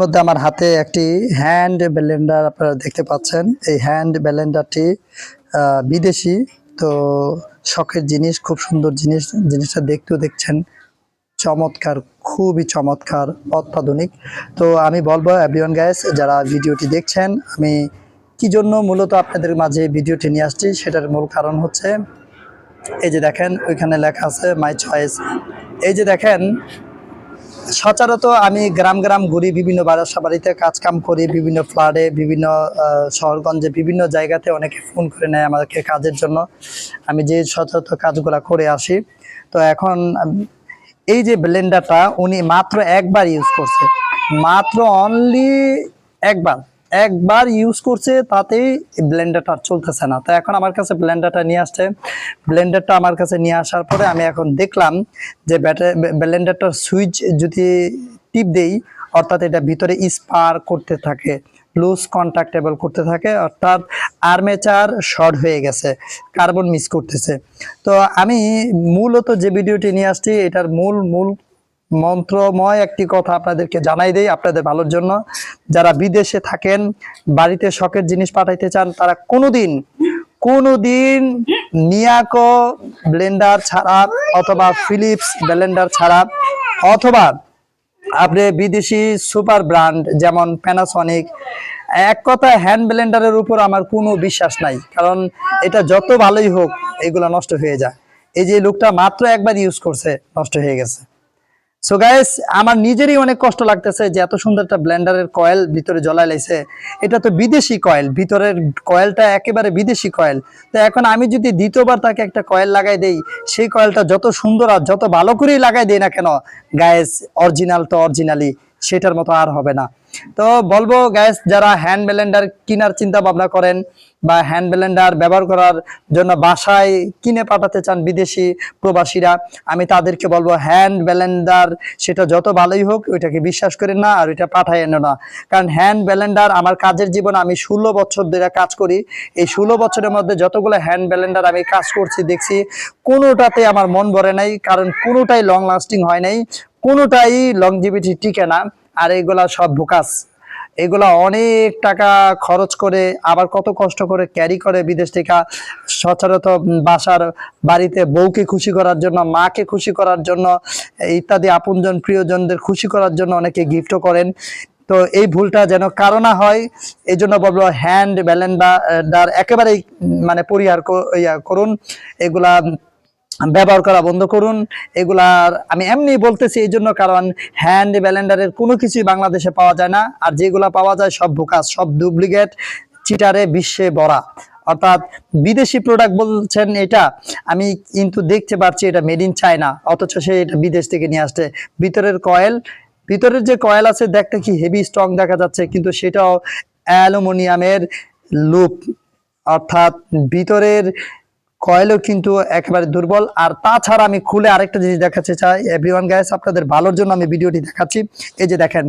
মধ্যে আমার হাতে একটি হ্যান্ড ব্লেন্ডার আপনারা দেখতে পাচ্ছেন। এই হ্যান্ড ব্লেন্ডারটি বিদেশি, তো শখের জিনিস, খুব সুন্দর জিনিস। জিনিসটা দেখতেও দেখছেন চমৎকার, খুবই চমৎকার, অত্যাধুনিক। তো আমি বলব এভরিওয়ান গ্যাস যারা ভিডিওটি দেখছেন, আমি কি জন্য মূলত আপনাদের মাঝে ভিডিওটি নিয়ে আসছি, সেটার মূল কারণ হচ্ছে, এই যে দেখেন, ওইখানে লেখা আছে মাই চয়েস এই যে দেখেন সচরাচর আমি গ্রাম গ্রাম ঘুরি, বিভিন্ন বারাসা বাড়িতে কাজকাম করি, বিভিন্ন ফ্ল্যাটে বিভিন্ন শহরগঞ্জে, বিভিন্ন জায়গাতে অনেকে ফোন করে নেয় আমাদেরকে কাজের জন্য। আমি যে সচরাচর কাজগুলো করে আসি। তো এখন এই যে ব্লেন্ডারটা উনি মাত্র একবার ইউজ করছে। মাত্র অনলি একবার। একবার ইউজ করছে, তাতেই ব্লেন্ডারটা চলতেছে না। তো এখন আমার কাছে ব্লেন্ডারটা নিয়ে আসছে। ব্লেন্ডারটা আমার কাছে নিয়ে আসার পরে আমি এখন দেখলাম যে ব্যাটার ব্লেন্ডারটার সুইচ যদি টিপ দেই, অর্থাৎ এটা ভিতরে স্পার করতে থাকে লুজ কন্ট্যাক্টেবল করতে থাকে, অর্থাৎ আর্মেচার শর্ট হয়ে গেছে কার্বন মিস করতেছে। তো আমি মূলত যে ভিডিওটি নিয়ে আসছি, এটার মূল মূল মন্ত্রময় একটি কথা আপনাদেরকে জানাই দেই আপনাদের ভালোর জন্য। যারা বিদেশে থাকেন, বাড়িতে শখের জিনিস পাঠাইতে চান, তারা কোনোদিন কোনোদিন মিয়াকো ব্লেন্ডার ছাড়া অথবা ফিলিপস ব্লেন্ডার ছাড়া অথবা আপনি বিদেশি সুপার ব্র্যান্ড যেমন প্যানাসনিক এক কথায় হ্যান্ড ব্লেন্ডারের উপর আমার কোনো বিশ্বাস নাই। কারণ এটা যত ভালোই হোক, এগুলো নষ্ট হয়ে যায়। এই যে লোকটা মাত্র একবার ইউজ করছে, নষ্ট হয়ে গেছে। সো গাইস আমার নিজেরই অনেক কষ্ট লাগতেছে যে এত সুন্দর একটা ব্লেন্ডারের কয়েল ভিতরে জ্বলাই লাইছে। এটা তো বিদেশি কয়েল, ভিতরের কয়েলটা একেবারে বিদেশি কয়েল। তো এখন আমি যদি দ্বিতীয়বার তাকে একটা কয়েল লাগাই দেই, সেই কয়েলটা যত সুন্দর আর যত ভালো করেই লাগাই দেই না কেন গায়েস অরিজিনাল তো অরিজিনালি সেটার মতো আর হবে না। তো বলব গ্যাস যারা হ্যান্ড ব্লেন্ডার কেনার চিন্তা ভাবনা করেন বা হ্যান্ড ব্লেন্ডার ব্যবহার করার জন্য বাসায় কিনে পাঠাতে চান বিদেশি প্রবাসীরা, আমি তাদেরকে বলব হ্যান্ড ব্লেন্ডার সেটা যত ভালোই হোক, ওইটাকে বিশ্বাস করেন না আর ওইটা পাঠায় এনো না। কারণ হ্যান্ড ব্লেন্ডার আমার কাজের জীবন আমি ষোলো বছর ধরে কাজ করি। এই ষোলো বছরের মধ্যে যতগুলো হ্যান্ড ব্লেন্ডার আমি কাজ করছি, দেখছি, কোনোটাতে আমার মন ভরে নাই, কারণ কোনোটাই লং লাস্টিং হয় নাই, কোনোটাই লংজিভিটি টিকে না। আর এগুলা সব ভুকাস। এগুলা অনেক টাকা খরচ করে, আবার কত কষ্ট করে ক্যারি করে বিদেশ থেকে সচরাচর বাসার বাড়িতে বউকে খুশি করার জন্য, মাকে খুশি করার জন্য, ইত্যাদি আপনজন প্রিয়জনদের খুশি করার জন্য অনেকে গিফটও করেন। তো এই ভুলটা যেন কারও না হয় এই জন্য বলব হ্যান্ড ব্যালেন্ডার একেবারেই মানে পরিহার করুন। এগুলা ব্যবহার করা বন্ধ করুন। এগুলার আমি এমনি বলতেছি এই জন্য কারণ হ্যান্ড ব্যালেন্ডারের কোনো কিছুই বাংলাদেশে পাওয়া যায় না। আর যেগুলা পাওয়া যায় সব ভুকাস সব ডুপ্লিকেট চিটারে বিশ্বে ভরা। অর্থাৎ বিদেশি প্রোডাক্ট বলছেন এটা, আমি কিন্তু দেখতে পাচ্ছি এটা মেড ইন চায়না অথচ সে এটা বিদেশ থেকে নিয়ে আসছে। ভিতরের কয়েল ভিতরের যে কয়েল আছে দেখতে কি হেভি স্ট্রং দেখা যাচ্ছে, কিন্তু সেটাও অ্যালুমিনিয়ামের লুপ অর্থাৎ ভিতরের কয়েলও কিন্তু একেবারে দুর্বল। আর তাছাড়া আমি খুলে আরেকটা জিনিস দেখাতে চাই। এভরিওয়ান গ্যাস আপনাদের ভালোর জন্য আমি ভিডিওটি দেখাচ্ছি। এই যে দেখেন,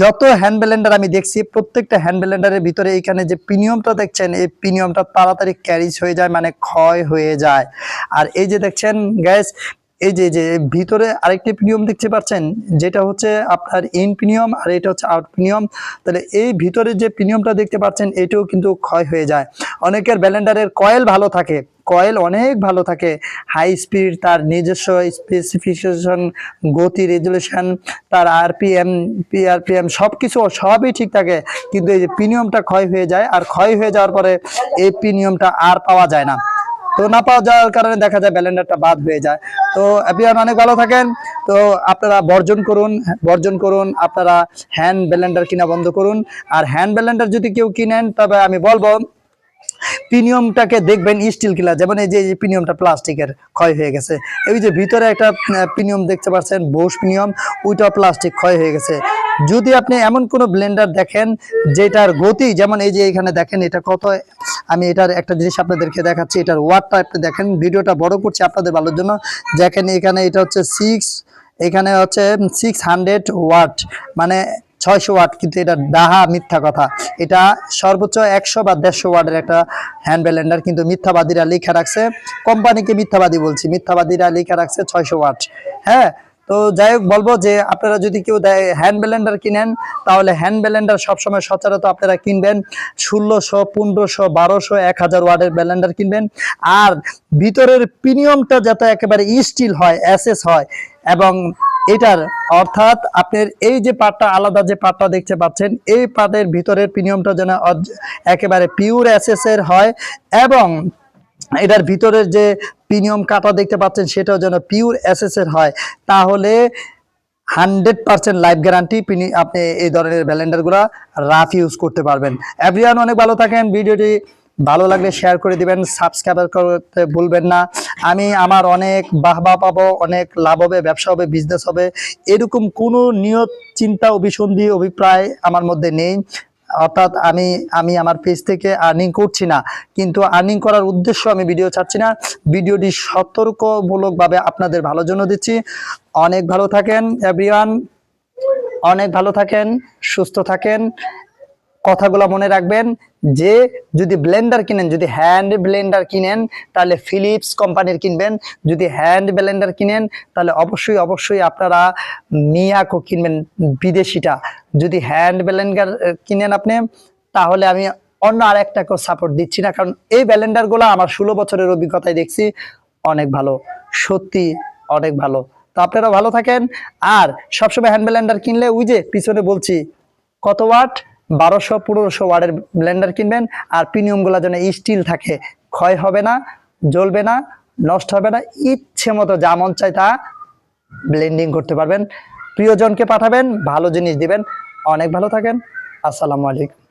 যত হ্যান্ড ব্লেন্ডার আমি দেখছি, প্রত্যেকটা হ্যান্ড ব্লেন্ডারের ভিতরে এইখানে যে প্রিমিয়ামটা দেখছেন, এই প্রিমিয়ামটা তাড়াতাড়ি ক্যারিজ হয়ে যায় মানে ক্ষয় হয়ে যায়। আর এই যে দেখছেন গ্যাস এই যে যে ভিতরে আরেকটি প্রিমিয়াম দেখতে পাচ্ছেন, যেটা হচ্ছে আপনার ইন প্রিমিয়াম আর এটা হচ্ছে আউট প্রিমিয়াম তাহলে এই ভিতরে যে প্রিমিয়ামটা দেখতে পাচ্ছেন, এটাও কিন্তু ক্ষয় হয়ে যায়। অনেকের ব্যালেন্ডারের কয়েল ভালো থাকে কয়েল অনেক ভালো থাকে। হাই স্পিড তার নিজস্ব স্পেসিফিকেশন গতি রেজুলেশন তার আরপিএম পিআরপিএম সব কিছু সবই ঠিক থাকে। কিন্তু এই যে প্রিমিয়ামটা ক্ষয় হয়ে যায়, আর ক্ষয় হয়ে যাওয়ার পরে এই প্রিমিয়ামটা আর পাওয়া যায় না। তো না পাওয়া যাওয়ার কারণে দেখা যায় ব্যালেন্ডারটা বাদ হয়ে যায়। তো অ্যাপিয়ান অনেক ভালো থাকেন। তো আপনারা বর্জন করুন বর্জন করুন, আপনারা হ্যান্ড ব্যালেন্ডার কিনা বন্ধ করুন। আর হ্যান্ড ব্যালেন্ডার যদি কেউ কিনেন, তবে আমি বলব প্রিমিয়ামটাকে দেখবেন স্টিল কিলা যেমন এই যে প্রিমিয়ামটা প্লাস্টিকের ক্ষয় হয়ে গেছে। এই যে ভিতরে একটা প্রিমিয়াম দেখতে পাচ্ছেন বোস প্রিমিয়াম ওইটাও প্লাস্টিক ক্ষয় হয়ে গেছে। যদি আপনি এমন কোনো ব্লেন্ডার দেখেন, যেটার গতি, যেমন এই যে এখানে দেখেন, এটা কত, আমি এটার একটা জিনিস আপনাদেরকে দেখাচ্ছি, এটার ওয়াটটা আপনি দেখেন, ভিডিওটা বড় করছি আপনাদের ভালোর জন্য। দেখেন এখানে এটা হচ্ছে সিক্স এখানে হচ্ছে সিক্স হান্ড্রেড ওয়াট মানে ছয়শো ওয়াট, কিন্তু এটা ডাহা মিথ্যা কথা। এটা সর্বোচ্চ একশো বা দেড়শো ওয়াটের একটা হ্যান্ড ব্লেন্ডার কিন্তু মিথ্যাবাদীরা লেখা রাখছে, কোম্পানিকে মিথ্যাবাদী বলছি, মিথ্যাবাদীরা লেখা রাখছে ছয়শো ওয়াট। হ্যাঁ তো যাই হোক, বলব যে আপনারা যদি কেউ হ্যান্ড ব্লেন্ডার কিনেন, তাহলে হ্যান্ড ব্লেন্ডার সবসময় সচরাচর আপনারা কিনবেন ষোলোশো, পনেরোশো, বারোশো, এক হাজার ওয়ার্ডের ব্লেন্ডার কিনবেন। আর ভিতরের প্রিমিয়ামটা যাতে একেবারে স্টিল হয় এসএস হয়, এবং এটার, অর্থাৎ আপনার এই যে পার্টটা আলাদা যে পার্টটা দেখতে পাচ্ছেন, এই পার্টের ভিতরের প্রিমিয়ামটা যেন একেবারে পিওর এর হয় এবং এটার ভিতরের যে প্রিমিয়াম কাটা দেখতে পাচ্ছেন, সেটাও যেন পিওর এর হয়। তাহলে হান্ড্রেড পার্সেন্ট লাইফ গ্যারান্টি আপনি এই ধরনের ব্যালেন্ডারগুলো রাফ ইউজ করতে পারবেন। এভরিওয়ান অনেক ভালো থাকেন। ভিডিওটি ভালো লাগলে শেয়ার করে দিবেন সাবস্ক্রাইব করতে ভুলবেন না। আমি আমার অনেক বাহবা পাবো, অনেক লাভ হবে, ব্যবসা হবে বিজনেস হবে। এরকম কোনো নিয়ত, চিন্তা, অভিসন্ধি, অভিপ্রায় আমার মধ্যে নেই। অর্থাৎ আমি আমি আমার পেজ থেকে আর্নিং করছি না। কিন্তু আর্নিং করার উদ্দেশ্য আমি ভিডিও ছাড়ছি না। ভিডিওটি সতর্কমূলকভাবে আপনাদের ভালোর জন্য দিচ্ছি। অনেক ভালো থাকেন এভরিওয়ান অনেক ভালো থাকেন, সুস্থ থাকেন। কথাগুলো মনে রাখবেন, যে যদি ব্লেন্ডার কিনেন, যদি হ্যান্ড ব্লেন্ডার কিনেন, তাহলে ফিলিপস কোম্পানির কিনবেন। যদি হ্যান্ড ব্লেন্ডার কিনেন, তাহলে অবশ্যই অবশ্যই আপনারা মিয়াকো কিনবেন, বিদেশিটা। যদি হ্যান্ড ব্লেন্ডার কিনেন আপনি, তাহলে আমি অন্য আর আরেকটাকেও সাপোর্ট দিচ্ছি না, কারণ এই ব্লেন্ডারগুলো আমার ষোলো বছরের অভিজ্ঞতায় দেখছি, অনেক ভালো। সত্যি অনেক ভালো। তো আপনারা ভালো থাকেন। আর সবসময় হ্যান্ড ব্লেন্ডার কিনলে ওই যে পিছনে বলছি, কত ওয়াট বারোশো, পনেরোশো ওয়ার্ডের ব্লেন্ডার কিনবেন আর প্রিমিয়ামগুলো যেন স্টিল থাকে। ক্ষয় হবে না, জ্বলবে না, নষ্ট হবে না, ইচ্ছে মতো যা মন চায় তা ব্লেন্ডিং করতে পারবেন। প্রিয়জনকে পাঠাবেন, ভালো জিনিস দিবেন। অনেক ভালো থাকেন। আসসালামু আলাইকুম।